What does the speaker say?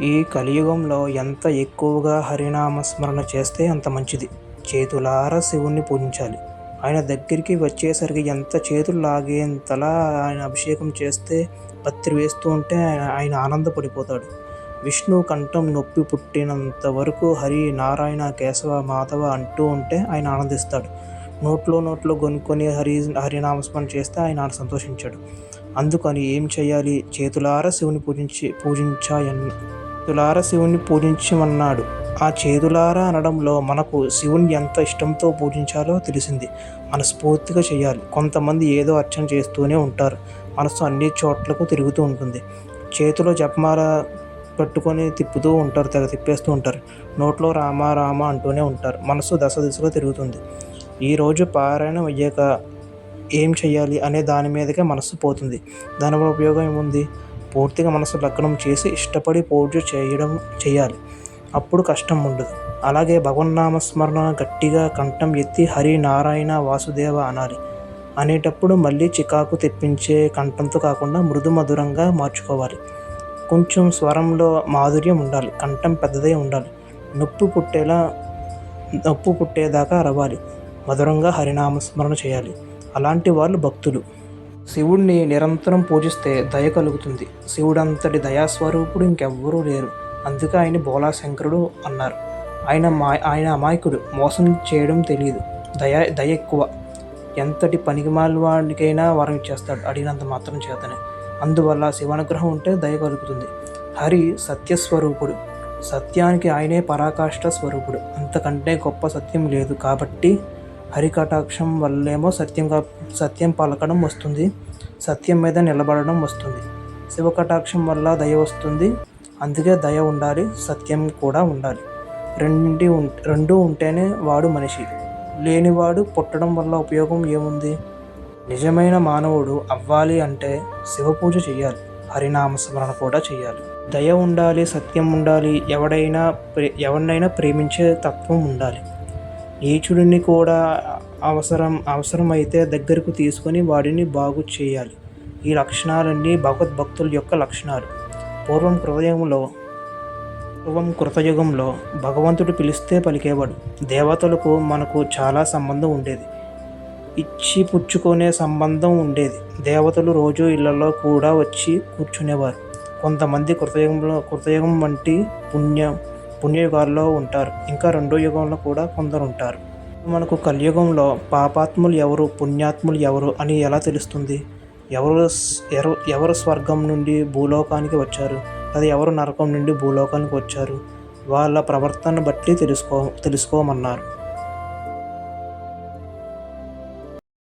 ఈ కలియుగంలో ఎంత ఎక్కువగా హరినామ స్మరణ చేస్తే అంత మంచిది. చేతులారా శివుణ్ణి పూజించాలి. ఆయన దగ్గరికి వచ్చేసరికి ఎంత చేతులు లాగేంతలా ఆయన అభిషేకం చేస్తే పత్రి వేస్తూ ఉంటే ఆయన ఆయన ఆనందపడిపోతాడు. విష్ణు కంఠం నొప్పి పుట్టినంత వరకు హరి నారాయణ కేశవ మాధవ అంటూ ఉంటే ఆయన ఆనందిస్తాడు. నోట్లో నోట్లో కొనుక్కొని హరి హరినామస్మరణ చేస్తే ఆయన సంతోషించాడు. అందుకని ఏం చేయాలి? చేతులారా శివుని పూజించి పూజించాయన్న చేతులారా శివుని పూజించమన్నాడు. ఆ చేతులారా అనడంలో మనకు శివుని ఎంత ఇష్టంతో పూజించాలో తెలిసింది. మనస్ఫూర్తిగా చేయాలి కొంతమంది ఏదో అర్చన చేస్తూనే ఉంటారు. మనసు అన్ని చోట్లకు తిరుగుతూ ఉంటుంది. చేతిలో జపమాల పట్టుకొని తిప్పుతూ ఉంటారు. తెగ తిప్పేస్తూ ఉంటారు. నోట్లో రామ రామ అంటూనే ఉంటారు. మనసు దశ దిశగా తిరుగుతుంది. ఈరోజు పారాయణం అయ్యాక ఏం చేయాలి అనే దాని మీదకే మనసు పోతుంది. దానివల్ల ఉపయోగం ఏముంది? పూర్తిగా మనసు లగ్నం చేసి ఇష్టపడి పూజ చేయడం చేయాలి. అప్పుడు కష్టం ఉండదు. అలాగే భగవన్నామస్మరణ గట్టిగా కంఠం ఎత్తి హరి నారాయణ వాసుదేవ అనాలి. అనేటప్పుడు మళ్ళీ చికాకు తెప్పించే కంఠంతో కాకుండా మృదు మధురంగా మార్చుకోవాలి. కొంచెం స్వరంలో మాధుర్యం ఉండాలి. కంఠం పెద్దదై ఉండాలి. నొప్పి పుట్టేలా నొప్పి పుట్టేదాకా అరవాలి. మధురంగా హరినామస్మరణ చేయాలి. అలాంటి వాళ్ళు భక్తులు. శివుణ్ణి నిరంతరం పూజిస్తే దయ కలుగుతుంది. శివుడంతటి దయాస్వరూపుడు ఇంకెవ్వరూ లేరు. అందుకే ఆయన బోలాశంకరుడు అన్నారు. ఆయన మా ఆయన అమాయకుడు. మోసం చేయడం తెలియదు దయ దయ ఎక్కువ. ఎంతటి పనికిమాల వాడికైనా వరం ఇచ్చేస్తాడు అడిగినంత మాత్రం చేతనే. అందువల్ల శివానుగ్రహం ఉంటే దయ కలుగుతుంది. హరి సత్యస్వరూపుడు. సత్యానికి ఆయనే పరాకాష్ట స్వరూపుడు. అంతకంటే గొప్ప సత్యం లేదు కాబట్టి హరికటాక్షం వల్లేమో సత్యం సత్యం పలకడం వస్తుంది. సత్యం మీద నిలబడడం వస్తుంది. శివకటాక్షం వల్ల దయ వస్తుంది. అందుకే దయ ఉండాలి సత్యం కూడా ఉండాలి. రెండింటి రెండు ఉంటేనే వాడు మనిషి. లేనివాడు పుట్టడం వల్ల ఉపయోగం ఏముంది? నిజమైన మానవుడు అవ్వాలి అంటే శివ పూజ చేయాలి హరినామస్మరణ కూడా చేయాలి దయ ఉండాలి సత్యం ఉండాలి ఎవడైనా ప్రే ఎవరినైనా ప్రేమించే తత్వం ఉండాలి. నీచుడిని కూడా అవసరం అవసరమైతే దగ్గరకు తీసుకొని వాడిని బాగు చేయాలి. ఈ లక్షణాలన్నీ భగవద్భక్తుల యొక్క లక్షణాలు. పూర్వం హృదయంలో పూర్వం కృతయుగంలో భగవంతుడు పిలిస్తే పలికేవాడు. దేవతలకు మనకు చాలా సంబంధం ఉండేది. ఇచ్చి పుచ్చుకునే సంబంధం ఉండేది. దేవతలు రోజు ఇళ్ళలో కూడా వచ్చి కూర్చునేవారు. కొంతమంది కృతయుగంలో కృతయుగం వంటి పుణ్యం పుణ్యయుగాల్లో ఉంటారు. ఇంకా రెండో యుగంలో కూడా కొందరు ఉంటారు మనకు కలియుగంలో పాపాత్ములు ఎవరు పుణ్యాత్ములు ఎవరు అని ఎలా తెలుస్తుంది? ఎవరు ఎవరు ఎవరు స్వర్గం నుండి భూలోకానికి వచ్చారు? అది ఎవరు నరకం నుండి భూలోకానికి వచ్చారు? వాళ్ళ ప్రవర్తన బట్టి తెలుసుకో తెలుసుకోమన్నారు.